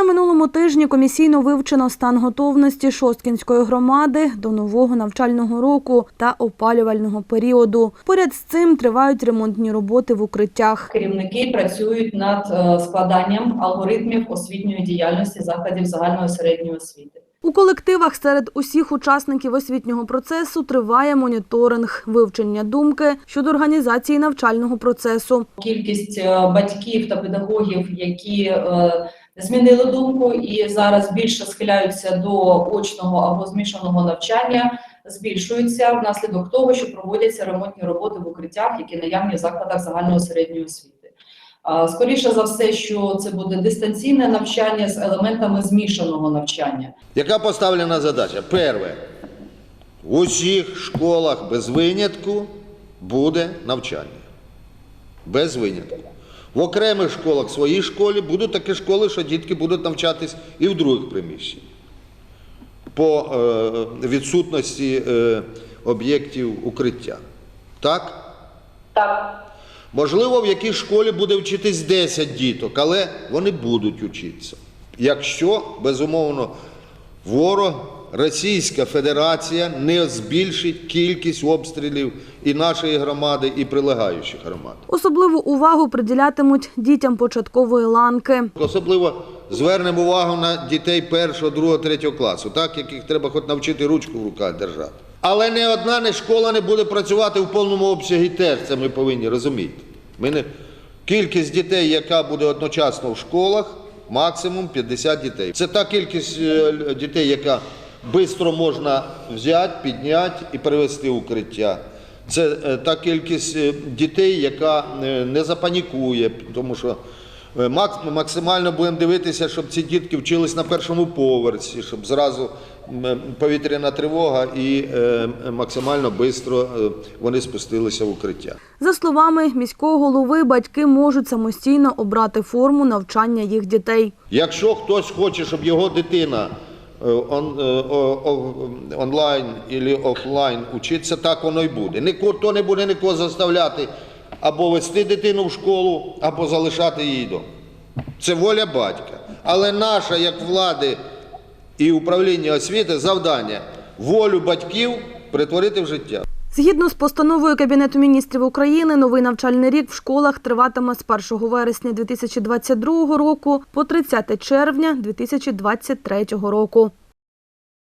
На минулому тижні комісійно вивчено стан готовності Шосткінської громади до нового навчального року та опалювального періоду. Поряд з цим тривають ремонтні роботи в укриттях. Керівники працюють над е, складанням алгоритмів освітньої діяльності закладів загальної середньої освіти. У колективах серед усіх учасників освітнього процесу триває моніторинг, вивчення думки щодо організації навчального процесу. Кількість е, батьків та педагогів, які е, змінили думку і зараз більше схиляються до очного або змішаного навчання, збільшується внаслідок того, що проводяться ремонтні роботи в укриттях, які наявні в закладах загальної середньої освіти. Скоріше за все, що це буде дистанційне навчання з елементами змішаного навчання. Яка поставлена задача? Перше, в усіх школах без винятку буде навчання. Без винятку. В окремих школах, в своїй школі, будуть такі школи, що дітки будуть навчатись і в других приміщеннях. По е, відсутності е, об'єктів укриття. Так? Так. Можливо, в якій школі буде вчитись 10 діток, але вони будуть вчитися. Якщо, безумовно, ворог, Російська Федерація не збільшить кількість обстрілів і нашої громади, і прилегаючих громад. Особливу увагу приділятимуть дітям початкової ланки. Особливо звернемо увагу на дітей першого, другого, третього класу, так, яких треба хоч навчити ручку в руках держати. Але не одна не школа не буде працювати в повному обсягі теж, це ми повинні розуміти. Ми не... Кількість дітей, яка буде одночасно в школах, максимум 50 дітей. Це та кількість е, дітей, яка швидко можна взяти, підняти і перевести в укриття. Це е, та кількість е, дітей, яка е, не запанікує, тому що максимально будемо дивитися, щоб ці дітки вчились на першому поверсі, щоб зразу повітряна тривога і максимально швидко вони спустилися в укриття. За словами міського голови, батьки можуть самостійно обрати форму навчання їх дітей. Якщо хтось хоче, щоб його дитина онлайн або офлайн учитися, так воно й буде. Ніхто не буде нікого заставляти або вести дитину в школу, або залишати її вдома. Це воля батька. Але наша, як влади і управління освіти, завдання волю батьків притворити в життя. Згідно з постановою Кабінету міністрів України, новий навчальний рік в школах триватиме з 1 вересня 2022 року по 30 червня 2023 року.